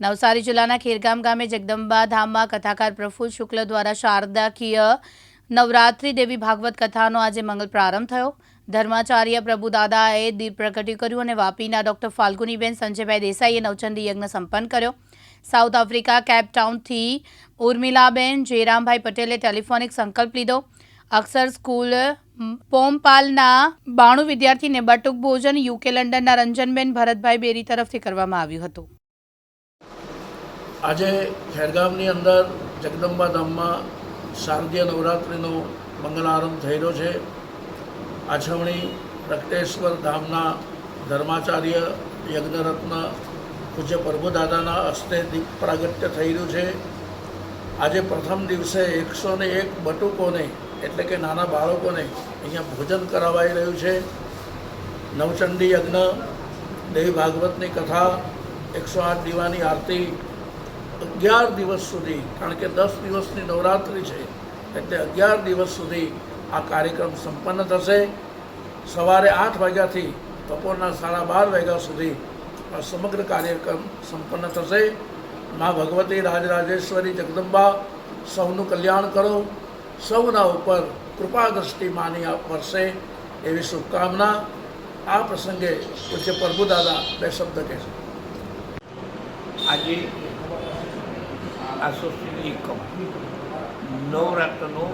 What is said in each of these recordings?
નવસારી જિલ્લાના ખેરગામ ગામે જગદંબા ધામમાં કથાકાર પ્રફુલ શુક્લ દ્વારા શારદાકીય નવરાત્રી દેવી ભાગવત કથાનો આજે મંગલ પ્રારંભ થયો. ધર્માચાર્ય પ્રભુદાદાએ દીપ પ્રગટ્યું કર્યું અને વાપીના ડોક્ટર ફાલ્ગુનીબેન સંજયભાઈ દેસાઈએ નવચંડી યજ્ઞ સંપન્ન કર્યો. સાઉથ આફ્રિકા કેપટાઉનથી ઉર્મિલાબેન જયરામભાઈ પટેલે ટેલિફોનિક સંકલ્પ લીધો. અક્ષર સ્કૂલ પોમપાલના બાણું વિદ્યાર્થીને બટુક ભોજન, યુકે લંડનના રંજનબેન ભરતભાઈ બેરી તરફથી કરવામાં આવ્યું હતું. આજે ખેરગામની અંદર જગદંબા ધામમાં શારદીય નવરાત્રિનો મંગળારંભ થઈ રહ્યો છે. આછવણી પ્રકટેશ્વર ધામના ધર્માચાર્ય યજ્ઞરત્ન પૂજ્ય પ્રભુદાદાના હસ્તે દીપ પ્રાગટ્ય થઈ રહ્યું છે. આજે પ્રથમ દિવસે એકસો ને એક બટુકોને, એટલે કે નાના બાળકોને અહીંયા ભોજન કરાવાઈ રહ્યું છે. નવચંડી યજ્ઞ, દેવી ભાગવતની કથા, એકસો આઠ દીવાની આરતી અગિયાર દિવસ સુધી, કારણ કે દસ દિવસની નવરાત્રિ છે, એટલે અગિયાર દિવસ સુધી આ કાર્યક્રમ સંપન્ન થશે. સવારે આઠ વાગ્યાથી બપોરના સાડા બાર વાગ્યા સુધી આ સમગ્ર કાર્યક્રમ સંપન્ન થશે. મા ભગવતી રાજરાજેશ્વરી જગદંબા સૌનું કલ્યાણ કરો. સૌના ઉપર કૃપા દ્રષ્ટિ માની વરસે એવી શુભકામના. આ પ્રસંગે પૂજ્ય પ્રભુદાદા બે શબ્દ કહેશે. આજે આસો એકમ નવરાત્રનો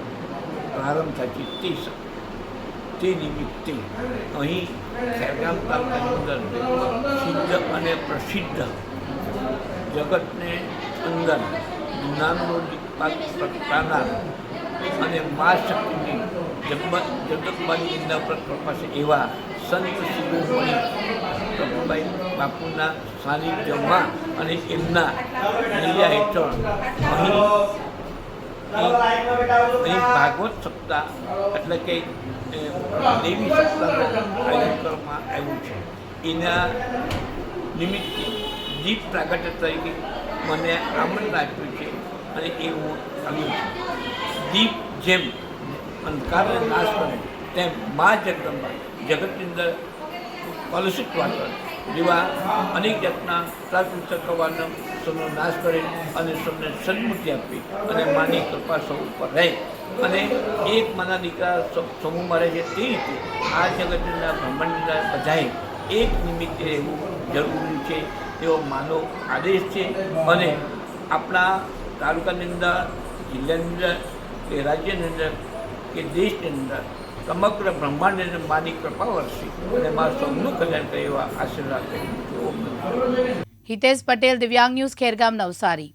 પ્રારંભ થાય છે તે સ- તે નિમિત્તે અહીં ખેરગામ તાલુકાની અંદર સિદ્ધ અને પ્રસિદ્ધ જગતને અંદર જ્ઞાનનો પ્રગટાનાર અને મા શક્તિની જગત જગતબાની એમના પર પ્રકાશે એવા સંત શિરોમણી પ્રભુભાઈ બાપુના સાનિધ્યમાં અને એમના લીલા હેઠળ અહીં અહીં ભાગવત સપ્તાહ એટલે કે દેવી સપ્તાહનું આયોજન કરવામાં આવ્યું છે. એના નિમિત્તે દીપ પ્રાગટ્ય તરીકે મને આમંત્રણ આપ્યું છે અને એ હું આવ્યું છું. દીપ જેમ અંધકારને નાશ કરે તેમ મા જગદંબા જગતની અંદર કલુષિત વાતાવરણ જેવા અનેક જાતના પ્રાથમિક ચક્રવાળનો સૌનો નાશ કરે અને સૌને સન્મુતિ આપી અને માની કૃપા સૌ ઉપર રહે. અને એક માના દીકરા સમૂહમાં રહે છે તે રીતે આ જગતના બ્રહ્માંડના બધાએ એક નિમિત્તે રહેવું જરૂરી છે એવો માનો આદેશ છે. અને આપણા તાલુકાની અંદર, જિલ્લાની અંદર કે રાજ્યની અંદર કે દેશની અંદર સમગ્ર બ્રહ્માંડને માની કૃપા વરસી. અને મા સૌનું કલ્યાણ કરે એવા આશીર્વાદ કરી હિતેશ પટેલ, દિવ્યાંગ ન્યૂઝ, ખેરગામ નવસારી.